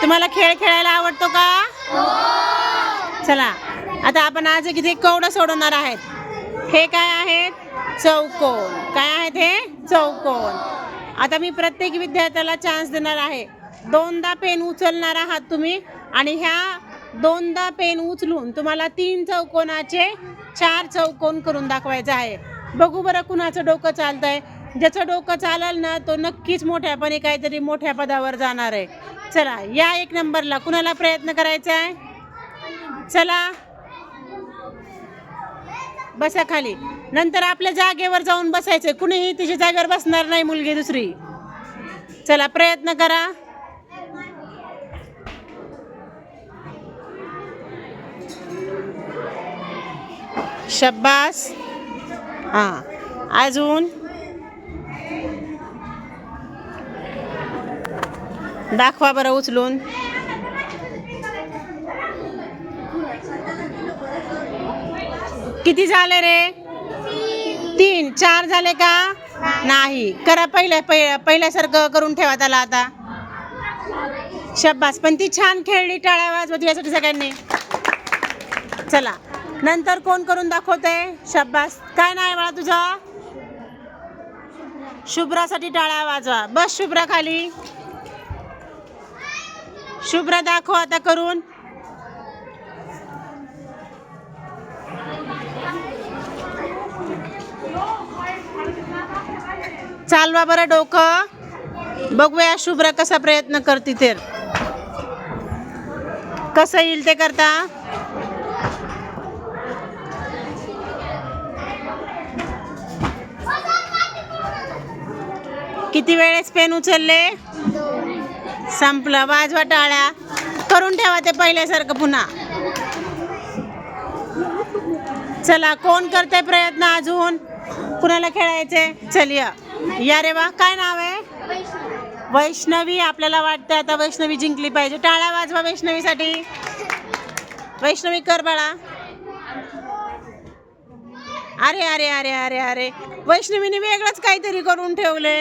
तुम्हाला खेळ खेळायला आवडतो का? चला आता आपण आज किती कवडं सोडवणार आहेत. हे काय आहेत? चौकोन. काय आहेत हे? चौकोन. आता मी प्रत्येक विद्यार्थ्याला चान्स देणार आहे. दोनदा पेन उचलणार आहात तुम्ही आणि ह्या दोनदा पेन उचलून तुम्हाला तीन चौकोनाचे चार चौकोन करून दाखवायचं आहे. बघू बरं कुणाचं डोकं चालतंय. ज्याचं डोकं चालेल ना तो नक्कीच मोठ्यापणे काहीतरी मोठ्या पदावर जाणार आहे. चला या एक नंबरला. कुणाला प्रयत्न करायचा आहे? चला. बसा खाली. नंतर आपल्या जागेवर जाऊन बसायचं कुणीही तिच्या जागेवर बसणार नाही मुलगी दुसरी. चला प्रयत्न करा. शब्बास. हां. अजून? दाखवा बरं उचलून. किती झाले रे? तीन. चार झाले का? नाही. करा पहिल्या पहिल्यासारखं करून ठेवा त्याला आता. शब्बास पण ती छान खेळली टाळ्या वाजवत यासाठी सगळ्यांनी. चला. नंतर कोण करून दाखवते? शब्बास. काय नाही बाळा तुझा? शुभ्रासाठी टाळ्या वाजवा. बस शुभ्रा खाली. शुभ्र दाखव आता करून. चालवा बरं डोकं. बघूया शुभ्र कसा प्रयत्न करते ते. कसं येईल ते करता? किती वेळेस पेन उचलले? संपलं. वाजवा टाळ्या करून ठेवा ते पहिल्यासारखं पुन्हा. चला कोण करते प्रयत्न अजून? कुणाला खेळायचे चल या रे वा काय नाव आहे? वैष्णवी आपल्याला वाटतं आता वैष्णवी जिंकली पाहिजे. टाळ्या वाजवा वैष्णवीसाठी. वैष्णवी कर बाळा. अरे अरे अरे अरे अरे. वैष्णवीने वेगळंच काहीतरी करून ठेवले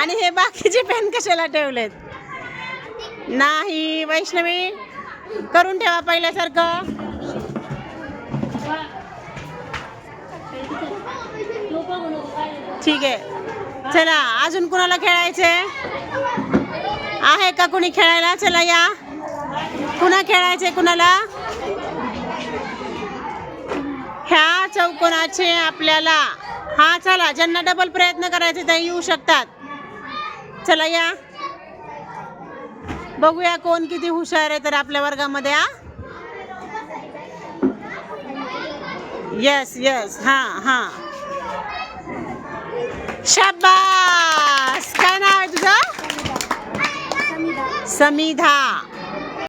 आणि हे बाकीचे पेन कशाला ठेवलेत? नाही वैष्णवी करून ठेवा पहिल्यासारखं. ठीक आहे. चला अजून कुणाला खेळायचे? आहे का कुणी खेळायला? चला या. कुणा खेळायचे कुणाला? ह्या चौकोनाचे आपल्याला. हा चला ज्यांना डबल प्रयत्न करायचे ते येऊ शकतात. चला या. बघूया कोण किती हुशार आहे तर आपल्या वर्गामध्ये आ येस येस हां हां. शाबास! काय नाव आहे तुझं? समिधा.